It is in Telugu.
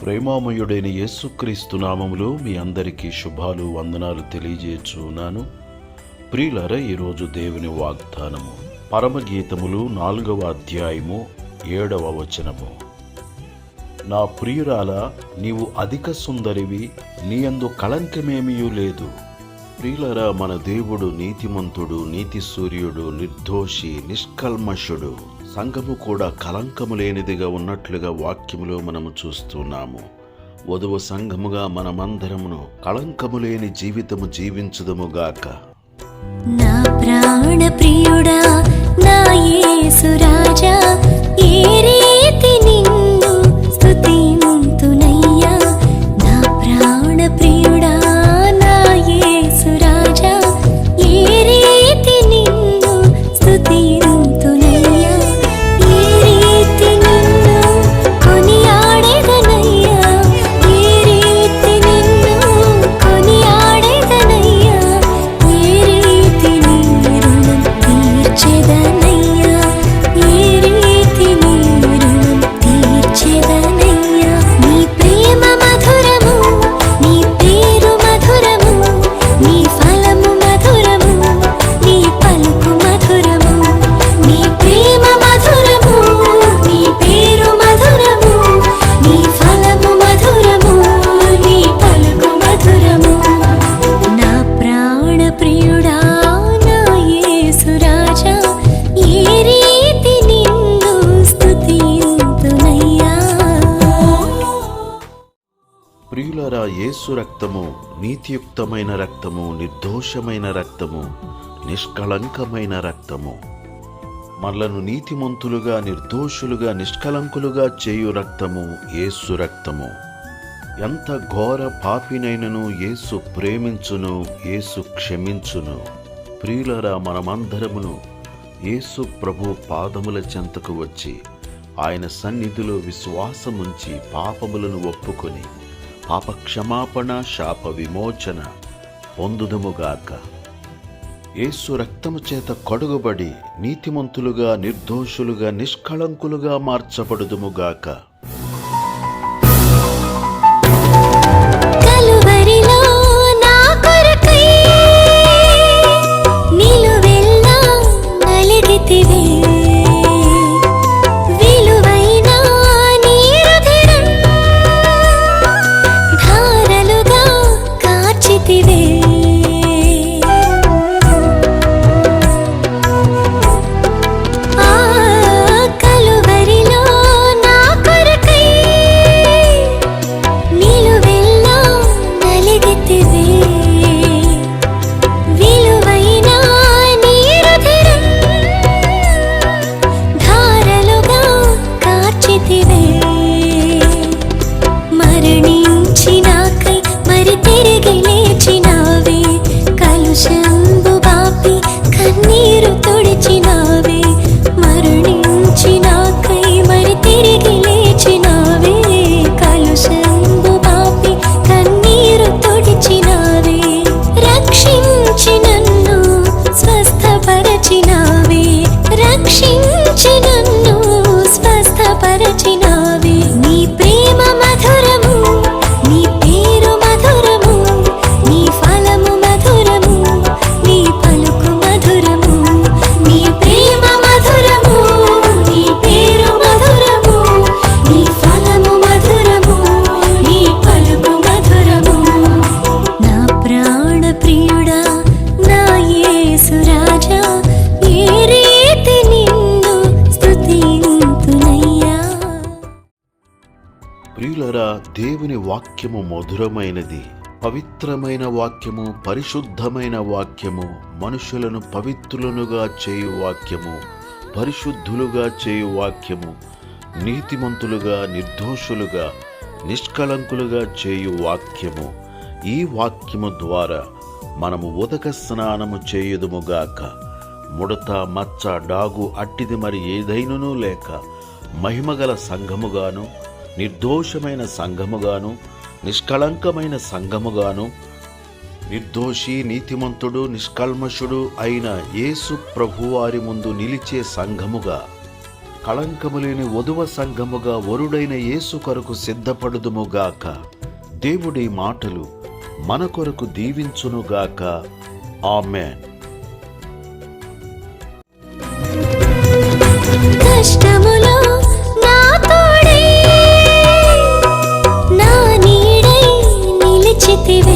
ప్రేమామయుడైన యేసుక్రీస్తు నామములో మీ అందరికీ శుభాలు వందనాలు తెలియజేస్తున్నాను ప్రియులర ఈరోజు దేవుని వాగ్దానము పరమగీతములు నాలుగవ అధ్యాయము ఏడవ వచనము. నా ప్రియురాల నీవు అధిక సుందరివి నీయందు కళంకమేమీయూ లేదు. ప్రియులరా మన దేవుడు నీతిమంతుడు నీతి సూర్యుడు నిర్దోషి నిష్కల్మషుడు. సంఘము కూడా కలంకము లేనిదిగా ఉన్నట్లుగా వాక్యములో మనము చూస్తున్నాము. వధువు సంఘముగా మనమందరమును కళంకము లేని జీవితము జీవించుదముగాక నా ప్రాణ ప్రియుడా నా యేసురాజా ఏ రీతిని యేసు రక్తము నీతియుక్తమైన రక్తము నిర్దోషమైన రక్తము నిష్కళంకమైన రక్తము. మనలను నీతిమంతులుగా నిర్దోషులుగా నిష్కలంకులుగా చేయు రక్తము యేసు రక్తము. ఎంత ఘోర పాపినైనను యేసు ప్రేమించును యేసు క్షమించును. ప్రియులరా మనమందరమును యేసు ప్రభు పాదముల చెంతకు వచ్చి ఆయన సన్నిధిలో విశ్వాసముంచి పాపములను ఒప్పుకొని పాపక్షమాపణ శాప విమోచన పొందుదముగాక. యేసు రక్తము చేత కడుగుబడి నీతిమంతులుగా నిర్దోషులుగా నిష్కళంకులుగా మార్చబడుదుముగాక. దేవుని వాక్యము మధురమైనది పవిత్రమైన వాక్యము పరిశుద్ధమైన వాక్యము మనుషులను పవిత్రులనుగా చేయు వాక్యము పరిశుద్ధులుగా చేయు వాక్యము నీతిమంతులుగా నిర్దోషులుగా నిష్కళంకులుగా చేయు వాక్యము. ఈ వాక్యము ద్వారా మనము ఉదక స్నానము చేయుదుముగాక ముడత మచ్చ డాగు అట్టిది మరి ఏదైనను లేక మహిమగల సంఘముగాను నిర్దోషమైన సంఘముగాను నిష్కళంకమైన సంఘముగాను నిర్దోషి నీతిమంతుడు నిష్కల్మషుడు అయిన యేసు ప్రభువారి ముందు నిలిచే సంఘముగా కళంకము లేని వధువ సంఘముగా వరుడైన యేసు కొరకు సిద్ధపడుదుముగాక. దేవుడి మాటలు మన కొరకు దీవించునుగాక. ఆమెన్. కష్టములో ಗೆದ್ದಿವೆ